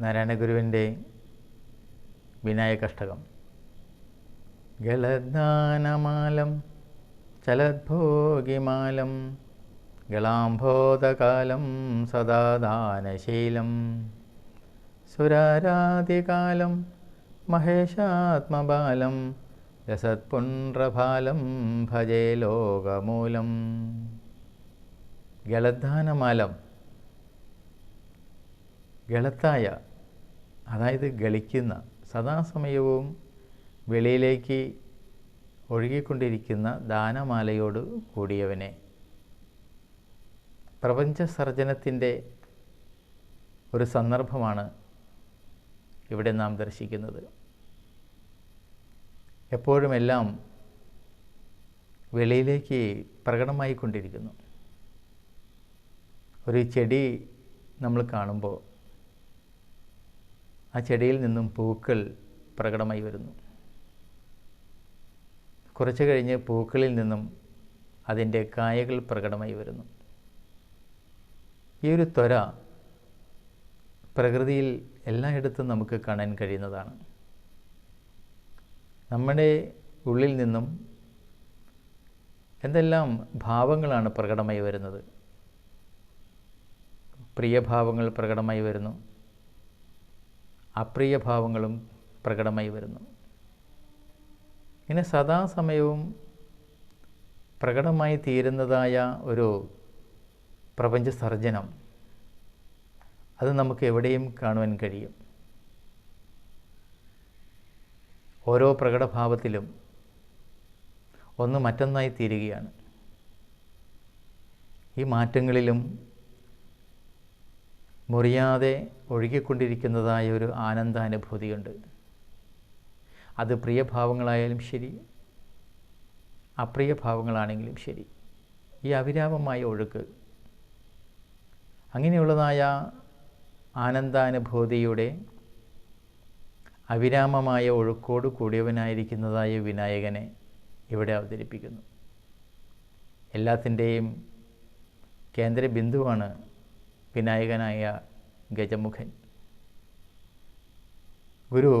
നാരായണഗുരുവിന്റെ വിനായകഷ്ടകം. ഗളദാനമാലം ചലദ്ഭോഗിമാലം ഗളാംബോധകാലം സദാദാനശീലം. സുരാരാതികാലം മഹേശാത്മബാലം രസത്പുണ്ട്രഭാലം ഭജേ ലോകമൂലം. ഗളദ്ധാനമാലം ഗളത്തായ അതായത് ഗളിക്കുന്ന സദാസമയവും വെളിയിലേക്ക് ഒഴുകിക്കൊണ്ടിരിക്കുന്ന ദാനമാലയോട് കൂടിയവനെ. പ്രപഞ്ച സർജനത്തിന്റെ ഒരു സന്ദർഭമാണ് ഇവിടെ നാം ദർശിക്കുന്നത്. എപ്പോഴുമെല്ലാം വെളിയിലേക്ക് പ്രകടമായിക്കൊണ്ടിരിക്കുന്നു. ഒരു ചെടി നമ്മൾ കാണുമ്പോൾ ആ ചെടിയിൽ നിന്നും പൂക്കൾ പ്രകടമായി വരുന്നു. കുറച്ച് കഴിഞ്ഞ് പൂക്കളിൽ നിന്നും അതിന്റെ കായകൾ പ്രകടമായി വരുന്നു. ഈ ഒരു ത്വര പ്രകൃതിയിൽ എല്ലായിടത്തും നമുക്ക് കാണാൻ കഴിയുന്നതാണ്. നമ്മുടെ ഉള്ളിൽ നിന്നും എന്തെല്ലാം ഭാവങ്ങളാണ് പ്രകടമായി വരുന്നത്? പ്രിയഭാവങ്ങൾ പ്രകടമായി വരുന്നു. അപ്രിയ ഭാവങ്ങളും പ്രകടമായി വരുന്നു. ഇങ്ങനെ സദാസമയവും പ്രകടമായി തീരുന്നതായ ഒരു പ്രപഞ്ച സർജനം അത് നമുക്ക് എവിടെയും കാണുവാൻ കഴിയും. ഓരോ പ്രകടഭാവത്തിലും ഒന്ന് മറ്റൊന്നായി തീരുകയാണ്. ഈ മാറ്റങ്ങളിലും മുറിയാതെ ഒഴുകിക്കൊണ്ടിരിക്കുന്നതായ ഒരു ആനന്ദാനുഭൂതിയുണ്ട്. അത് പ്രിയഭാവങ്ങളായാലും ശരി അപ്രിയ ഭാവങ്ങളാണെങ്കിലും ശരി. ഈ അവിരാമമായ ഒഴുക്ക് അങ്ങനെയുള്ളതായ ആനന്ദാനുഭൂതിയുടെ അവിരാമമായ ഒഴുക്കോട് കൂടിയവനായിരിക്കുന്നതായ വിനായകനെ ഇവിടെ അവതരിപ്പിക്കുന്നു. എല്ലാത്തിന്റെയും കേന്ദ്ര ബിന്ദുവാണ് വിനായകനായ ഗജമുഖൻ. ഗുരു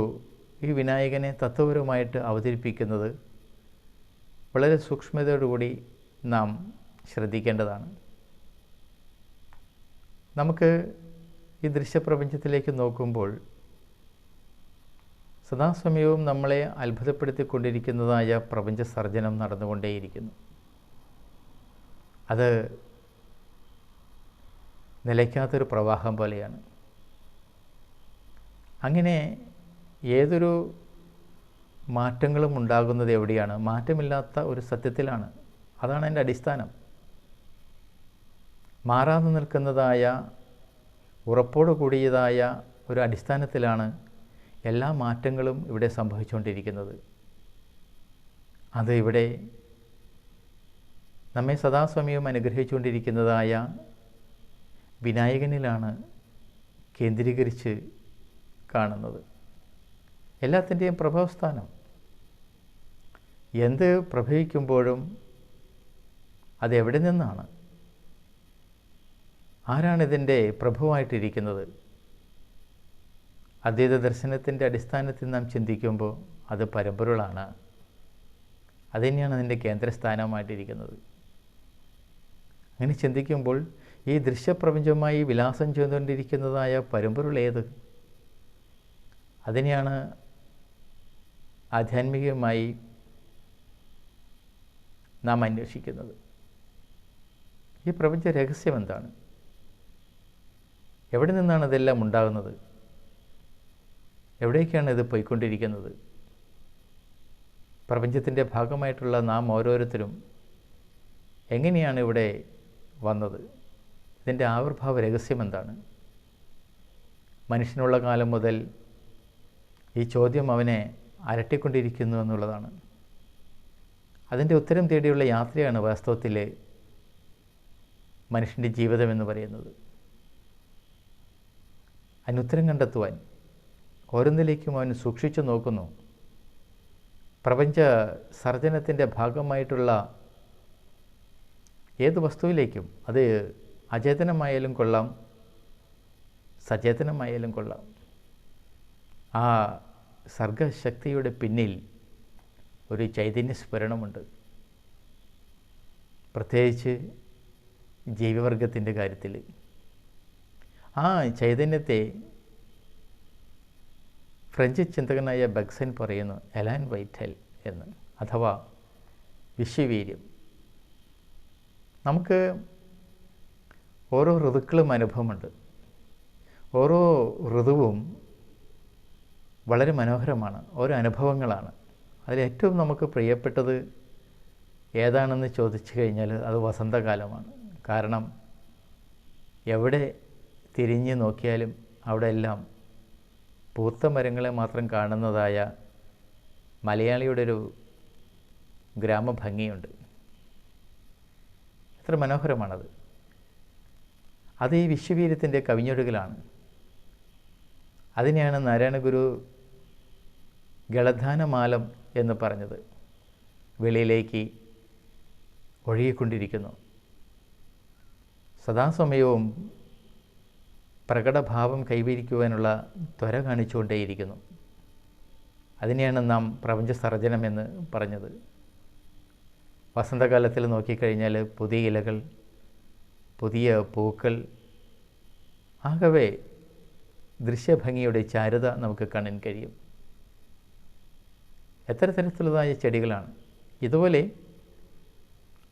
ഈ വിനായകനെ തത്വപരമായിട്ട് അവതരിപ്പിക്കുന്നത് വളരെ സൂക്ഷ്മതയോടുകൂടി നാം ശ്രദ്ധിക്കേണ്ടതാണ്. നമുക്ക് ഈ ദൃശ്യപ്രപഞ്ചത്തിലേക്ക് നോക്കുമ്പോൾ സദാസമയവും നമ്മളെ അത്ഭുതപ്പെടുത്തിക്കൊണ്ടിരിക്കുന്നതായ പ്രപഞ്ച സർജനം നടന്നുകൊണ്ടേയിരിക്കുന്നു. അത് നിലയ്ക്കാത്തൊരു പ്രവാഹം പോലെയാണ്. അങ്ങനെ ഏതൊരു മാറ്റങ്ങളും ഉണ്ടാകുന്നത് എവിടെയാണ്? മാറ്റമില്ലാത്ത ഒരു സത്യത്തിലാണ്. അതാണ് എന്റെ അടിസ്ഥാനം. മാറാതെ നിൽക്കുന്നതായ ഉറപ്പോട് കൂടിയതായ ഒരു അടിസ്ഥാനത്തിലാണ് എല്ലാ മാറ്റങ്ങളും ഇവിടെ സംഭവിച്ചുകൊണ്ടിരിക്കുന്നത്. അത് ഇവിടെ നമ്മെ സദാസമയം അനുഗ്രഹിച്ചുകൊണ്ടിരിക്കുന്നതായ വിനായകനിലാണ് കേന്ദ്രീകരിച്ച് കാണുന്നത്. എല്ലാത്തിന്റെയും പ്രഭവസ്ഥാനം. എന്ത് പ്രഭവിക്കുമ്പോഴും അതെവിടെ നിന്നാണ്? ആരാണിതിന്റെ പ്രഭുവായിട്ടിരിക്കുന്നത്? അദ്വൈത ദർശനത്തിന്റെ അടിസ്ഥാനത്തിൽ നാം ചിന്തിക്കുമ്പോൾ അത് പരമ്പൊരുളാണ്. അതുതന്നെയാണ് അതിന്റെ കേന്ദ്രസ്ഥാനമായിട്ടിരിക്കുന്നത് അങ്ങനെ ചിന്തിക്കുമ്പോൾ ഈ ദൃശ്യപ്രപഞ്ചമായി വിലാസം ചെയ്തുകൊണ്ടിരിക്കുന്നതായ പരമ്പൊരുൾ ഏത്? അതിനെയാണ് ആധ്യാത്മികമായി നാം അന്വേഷിക്കുന്നത്. ഈ പ്രപഞ്ച രഹസ്യം എന്താണ്? എവിടെ നിന്നാണ് ഇതെല്ലാം ഉണ്ടാകുന്നത്? എവിടേക്കാണ് ഇത് പോയിക്കൊണ്ടിരിക്കുന്നത്? പ്രപഞ്ചത്തിന്റെ ഭാഗമായിട്ടുള്ള നാം ഓരോരുത്തരും എങ്ങനെയാണ് ഇവിടെ വന്നത്? ഇതിന്റെ ആവിർഭാവ രഹസ്യം എന്താണ്? മനുഷ്യനുള്ള കാലം മുതൽ ഈ ചോദ്യം അവനെ അരട്ടിക്കൊണ്ടിരിക്കുന്നു എന്നുള്ളതാണ്. അതിന്റെ ഉത്തരം തേടിയുള്ള യാത്രയാണ് വാസ്തവത്തിൽ മനുഷ്യന്റെ ജീവിതം എന്ന് പറയുന്നത്. അതിനുത്തരം കണ്ടെത്തുവാൻ ഓരോന്നിലേക്കും അവൻ സൂക്ഷിച്ചു നോക്കുന്നു. പ്രപഞ്ച സർജനത്തിന്റെ ഭാഗമായിട്ടുള്ള ഏത് വസ്തുവിലേക്കും അത് അചേതനമായാലും കൊള്ളാം. സചേതനമായാലും കൊള്ളാം. ആ സർഗശക്തിയുടെ പിന്നിൽ ഒരു ചൈതന്യ സ്ഫുരണമുണ്ട്. പ്രത്യേകിച്ച് ജൈവവർഗത്തിന്റെ കാര്യത്തിൽ. ആ ചൈതന്യത്തെ ഫ്രഞ്ച് ചിന്തകനായ ബക്സൻ പറയുന്നു എലാൻ വൈറ്റൽ എന്ന് അഥവാ വിശ്വവീര്യം. നമുക്ക് ഓരോ ഋതുക്കളും അനുഭവമുണ്ട്. ഓരോ ഋതുവും വളരെ മനോഹരമാണ് ഓരോ അനുഭവങ്ങളാണ്. അതിലേറ്റവും നമുക്ക് പ്രിയപ്പെട്ടത് ഏതാണെന്ന് ചോദിച്ചു കഴിഞ്ഞാൽ അത് വസന്തകാലമാണ്. കാരണം എവിടെ തിരിഞ്ഞു നോക്കിയാലും അവിടെ എല്ലാം പൂത്ത മരങ്ങളെ മാത്രം കാണുന്നതായ മലയാളിയുടെ ഒരു ഗ്രാമഭംഗിയുണ്ട്. എത്ര മനോഹരമാണത്. അത് ഈ വിശ്വവീര്യത്തിന്റെ കവിഞ്ഞൊഴുകലാണ്. അതിനെയാണ് നാരായണ ഗുരു ഗളധാനമാലം എന്ന് പറഞ്ഞത്. വെളിയിലേക്ക് ഒഴുകിക്കൊണ്ടിരിക്കുന്നു. സദാസമയവും പ്രകടഭാവം കൈവരിക്കുവാനുള്ള ത്വര കാണിച്ചുകൊണ്ടേയിരിക്കുന്നു. അതിനെയാണ് നാം പ്രപഞ്ച സർജനമെന്ന് പറഞ്ഞത്. വസന്തകാലത്തിൽ നോക്കിക്കഴിഞ്ഞാൽ പുതിയ ഇലകൾ പുതിയ പൂക്കൾ. ആകവേ ദൃശ്യഭംഗിയുടെ ചാരുത നമുക്ക് കാണാൻ കഴിയും. എത്ര തരത്തിലുള്ളതായ ചെടികളാണ്. ഇതുപോലെ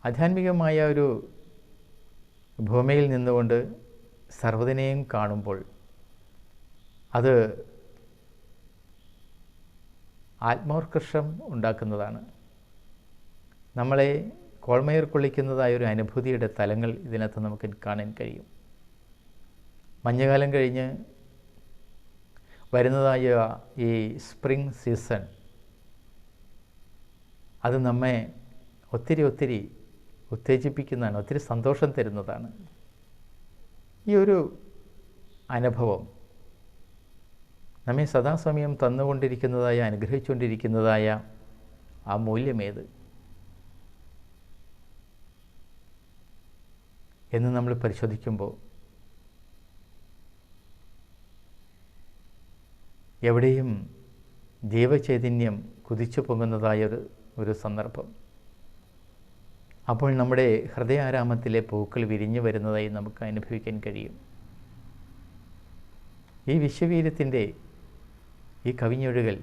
ആധ്യാത്മികമായ ഒരു ഭൂമിയിൽ നിന്നുകൊണ്ട് സർവതിനെയും കാണുമ്പോൾ അത് ആത്മോത്കർഷം ഉണ്ടാക്കുന്നതാണ്. നമ്മളെ കോൾമയർ കൊള്ളിക്കുന്നതായ ഒരു അനുഭൂതിയുടെ തലങ്ങൾ ഇതിനകത്ത് നമുക്ക് കാണാൻ കഴിയും. മഞ്ഞകാലം കഴിഞ്ഞ് വരുന്നതായ ഈ സ്പ്രിംഗ് സീസൺ അത് നമ്മെ ഒത്തിരി ഒത്തിരി ഉത്തേജിപ്പിക്കുന്നതാണ് ഒത്തിരി സന്തോഷം തരുന്നതാണ്. ഈ ഒരു അനുഭവം നമ്മെ സദാസമയം തന്നുകൊണ്ടിരിക്കുന്നതായ അനുഗ്രഹിച്ചുകൊണ്ടിരിക്കുന്നതായ ആ മൂല്യമേത് എന്ന് നമ്മൾ പരിശോധിക്കുമ്പോൾ എവിടെയും ദൈവചൈതന്യം കുതിച്ചു പോകുന്നതായൊരു ഒരു സന്ദർഭം. അപ്പോൾ നമ്മുടെ ഹൃദയാരാമത്തിലെ പൂക്കൾ വിരിഞ്ഞു വരുന്നതായി നമുക്ക് അനുഭവിക്കാൻ കഴിയും. ഈ വിശ്വവീര്യത്തിന്റെ ഈ കവിഞ്ഞൊഴുകൽ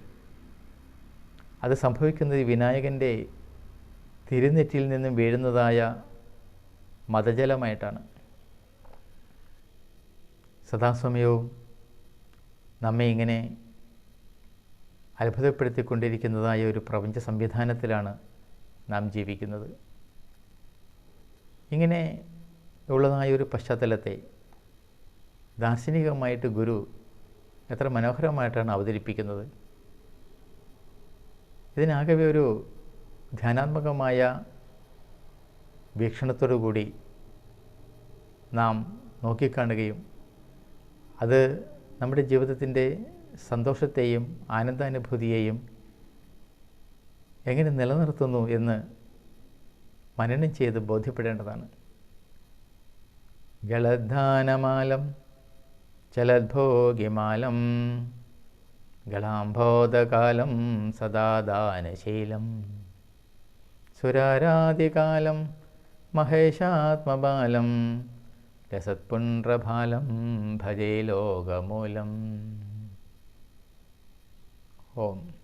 അത് സംഭവിക്കുന്നത് വിനായകന്റെ തിരുനെറ്റിയിൽ നിന്നും വീഴുന്നതായ മതജലമായിട്ടാണ്. സദാസമയവും നമ്മെ ഇങ്ങനെ അത്ഭുതപ്പെടുത്തിക്കൊണ്ടിരിക്കുന്നതായ ഒരു പ്രപഞ്ച സംവിധാനത്തിലാണ് നാം ജീവിക്കുന്നത്. ഇങ്ങനെ ഉള്ളതായ ഒരു പശ്ചാത്തലത്തെ ദാർശനികമായിട്ട് ഗുരു എത്ര മനോഹരമായിട്ടാണ് അവതരിപ്പിക്കുന്നത്. ഇതിനാകെ ഒരു ധ്യാനാത്മകമായ വീക്ഷണത്തോടു കൂടി നാം നോക്കിക്കാണുകയും അത് നമ്മുടെ ജീവിതത്തിന്റെ സന്തോഷത്തെയും ആനന്ദാനുഭൂതിയെയും എങ്ങനെ നിലനിർത്തുന്നു എന്ന് മനനം ചെയ്ത് ബോധ്യപ്പെടേണ്ടതാണ്. ഗളധാനമാലം ചലദ്ഭോഗിമാലം ഗളാംബോധകാലം സദാദാനശീലം. സുരാരാധികാലം മഹേശാത്മബാലം രസത്പുണ്ട്രഭാലം ഭജേ ലോകമൂലം. ഓം.